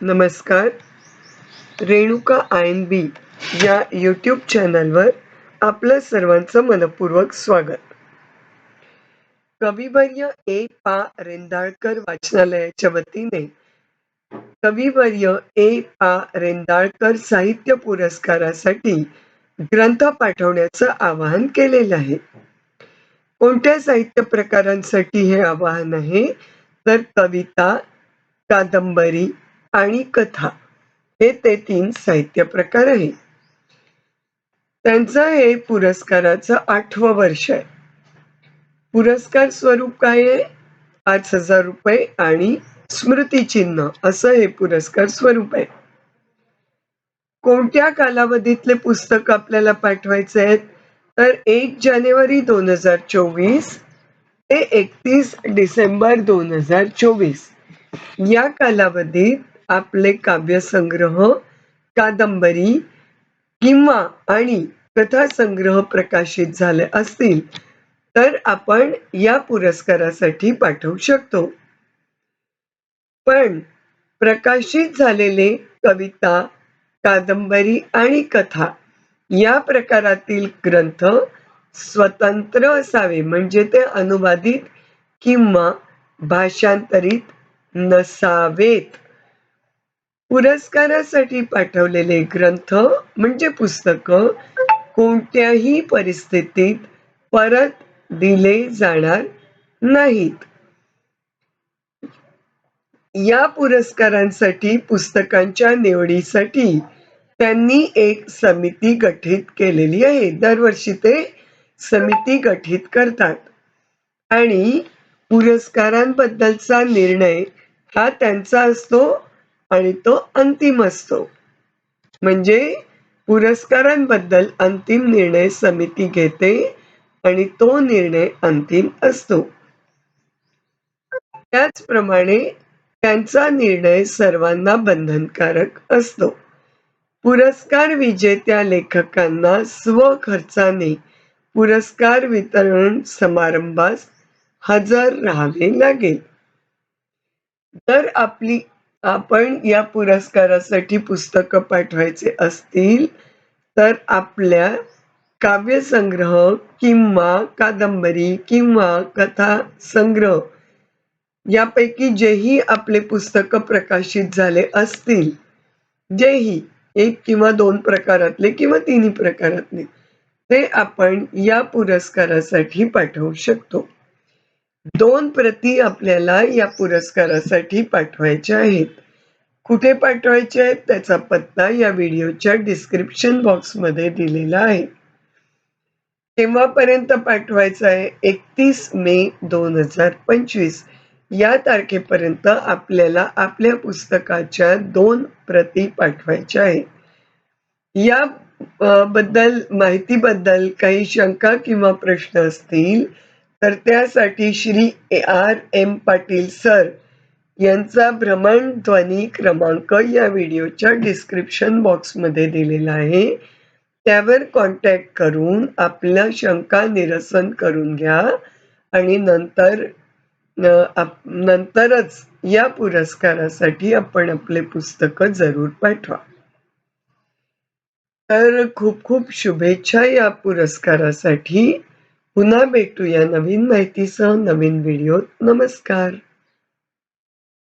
नमस्कार. रेणुका आयन बी या यूट्यूब चॅनलवर आपलं सर्वांचं मनपूर्वक स्वागत. कविवर्य ए पा रेंदाळकर वाचनालयाच्या वतीने कविवर्य ए पा रेंदाळकर साहित्य पुरस्कारासाठी ग्रंथ पाठवण्याचं आवाहन केलेलं आहे. कोणत्या साहित्य प्रकारांसाठी हे आवाहन आहे? तर कविता कादंबरी आणि कथा. हे ते तीन साहित्य प्रकार आहे त्यांचं हे पुरस्काराचं आठवं वर्ष आहे. पुरस्कार स्वरूप काय आहे? पाच हजार रुपये आणि स्मृतिचिन्ह असं हे पुरस्कार स्वरूप आहे. कोणत्या कालावधीतले पुस्तक आपल्याला पाठवायचे आहेत? तर एक जानेवारी दोन हजार चोवीस ते एकतीस डिसेंबर दोन हजार चोवीस. या कालावधीत आपले काव्यसंग्रह कादंबरी किंवा आणि कथासंग्रह प्रकाशित झाले असतील तर आपण या पुरस्कारासाठी पाठवू शकतो. पण प्रकाशित झालेले कविता कादंबरी आणि कथा या प्रकारातील ग्रंथ स्वतंत्र असावे म्हणजे ते अनुवादित किंवा भाषांतरित नसावेत. पुरस्कारासाठी पाठवलेले ग्रंथ म्हणजे पुस्तकं कोणत्याही परिस्थितीत परत दिले जाणार नाहीत. या पुरस्कारांसाठी पुस्तकांच्या निवडीसाठी त्यांनी एक समिती गठीत केलेली आहे. दरवर्षी ते समिती गठीत करतात. आणि पुरस्कारांबद्दलचा निर्णय हा त्यांचा असतो. आणि तो अंतिम असतो. म्हणजे पुरस्कारांबद्दल अंतिम निर्णय समिती घेते आणि तो निर्णय अंतिम असतो. त्याचप्रमाणे त्यांचा निर्णय सर्वांना बंधनकारक असतो. पुरस्कार विजेत्या लेखकांना स्वखर्चाने पुरस्कार वितरण समारंभास हजर राहावे लागेल. जर आपली आपण या पुरस्कारासाठी पुस्तकं पाठवायचे असतील तर आपल्या काव्यसंग्रह किंवा कादंबरी किंवा कथा संग्रह यापैकी जेही आपले पुस्तकं प्रकाशित झाले असतील जेही एक किंवा दोन प्रकारातले किंवा तिन्ही प्रकारातले ते आपण या पुरस्कारासाठी पाठवू शकतो. दोन प्रती आपल्याला या पुरस्कारासाठी पाठवायच्या आहेत. कुठे पाठवायचे आहेत त्याचा पत्ता या व्हिडिओच्या डिस्क्रिप्शन बॉक्समध्ये दिलेला आहे. केव्हापर्यंत पाठवायचा आहे? एकतीस मे दोन हजार पंचवीस. या तारखेपर्यंत आपल्याला आपल्या पुस्तकाच्या दोन प्रती पाठवायच्या आहेत. या बद्दल माहितीबद्दल काही शंका किंवा प्रश्न असतील तर त्यासाठी Shri R M Patil sir यांचा भ्रमणध्वनी क्रमांक या व्हिडिओच्या डिस्क्रिप्शन बॉक्समध्ये दिलेला आहे. त्यावर कॉन्टॅक्ट करून आपल्या शंका निरसन करून घ्या आणि नंतर नंतरच या पुरस्कारासाठी आपण आपले पुस्तक जरूर पाठवा. तर खूप खूप शुभेच्छा या पुरस्कारासाठी. पुन्हा भेटूया नवीन माहितीसह नवीन व्हिडिओ नमस्कार.